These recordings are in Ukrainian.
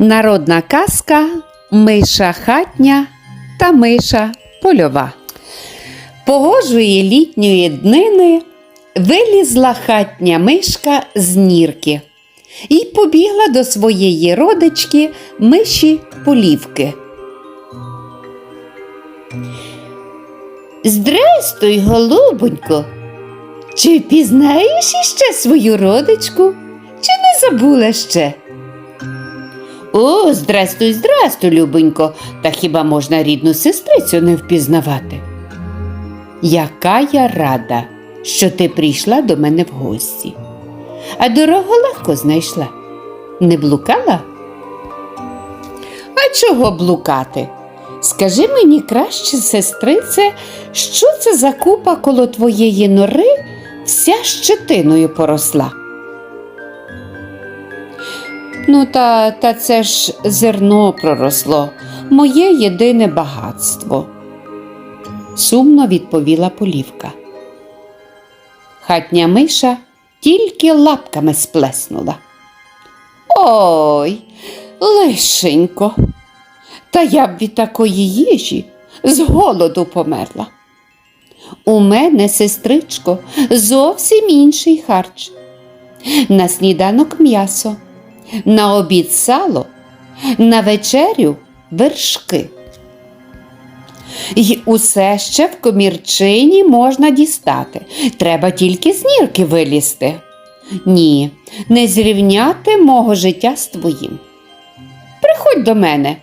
Народна казка Миша хатня та миша польова. Погожої літньої днини вилізла хатня мишка з нірки і побігла до своєї родички миші полівки. Здрастуй, голубонько. Чи впізнаєш іще свою родичку? Чи не забула ще? О, здрастуй, здрастуй, любонько, та хіба можна рідну сестрицю не впізнавати? Яка я рада, що ти прийшла до мене в гості. А дорогу легко знайшла. Не блукала? А чого блукати? Скажи мені краще, сестрице, що це за купа коло твоєї нори вся щетиною поросла? Ну, та, та це ж зерно проросло, моє єдине багатство. Сумно відповіла полівка. Хатня миша тільки лапками сплеснула. Ой, лишенько, та я б від такої їжі з голоду померла. У мене, сестричко, зовсім інший харч. На сніданок м'ясо, на обід сало, на вечерю вершки. І усе ще в комірчині можна дістати. Треба тільки з нірки вилізти. Ні, не зрівняти мого життя з твоїм. Приходь до мене,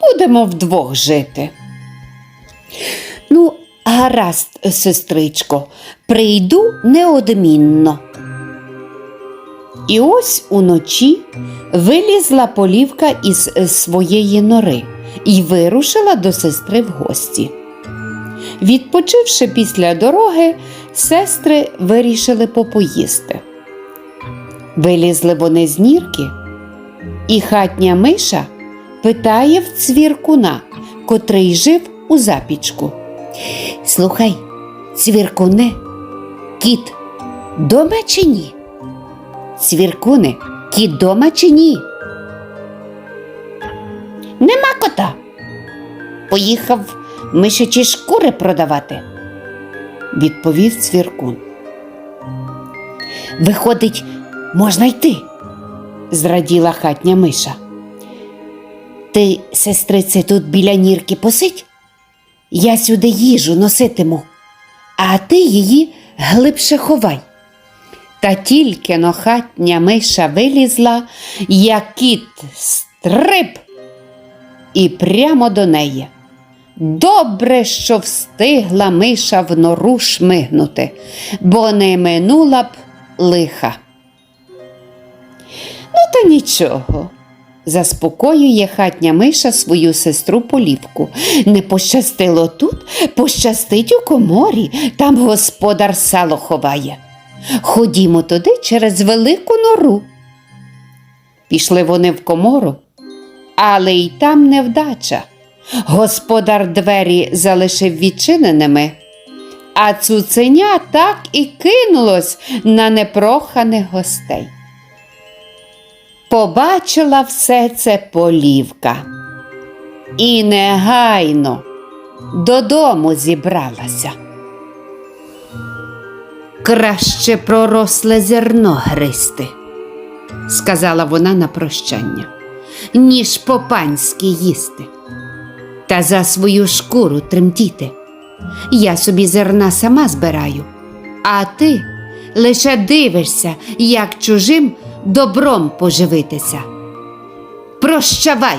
будемо вдвох жити. Ну, гаразд, сестричко, прийду неодмінно. І ось уночі вилізла полівка із своєї нори і вирушила до сестри в гості. Відпочивши після дороги, сестри вирішили попоїсти. Вилізли вони з нірки, і хатня миша питає в цвіркуна, котрий жив у запічку. Слухай, цвіркуне, кіт дома чи ні? Цвіркуне, кіт дома чи ні? Нема кота. Поїхав мишачі шкури продавати, відповів цвіркун. Виходить, можна йти, зраділа хатня миша. Ти, сестрице, тут біля нірки посидь? Я сюди їжу носитиму, а ти її глибше ховай. Та тільки но хатня миша вилізла, як кіт стриб і прямо до неї. Добре, що встигла миша в нору шмигнути, бо не минула б лиха. Ну, та нічого. Заспокоює хатня миша свою сестру полівку. Не пощастило тут, пощастить у коморі, там господар сало ховає. Ходімо туди через велику нору. Пішли вони в комору, але й там невдача. Господар двері залишив відчиненими, а цуценя так і кинулось на непроханих гостей. Побачила все це полівка і негайно додому зібралася. Краще проросле зерно гристи, сказала вона на прощання, ніж по-панськи їсти. Та за свою шкуру тремтіти. Я собі зерна сама збираю, а ти лише дивишся, як чужим добром поживитися. Прощавай!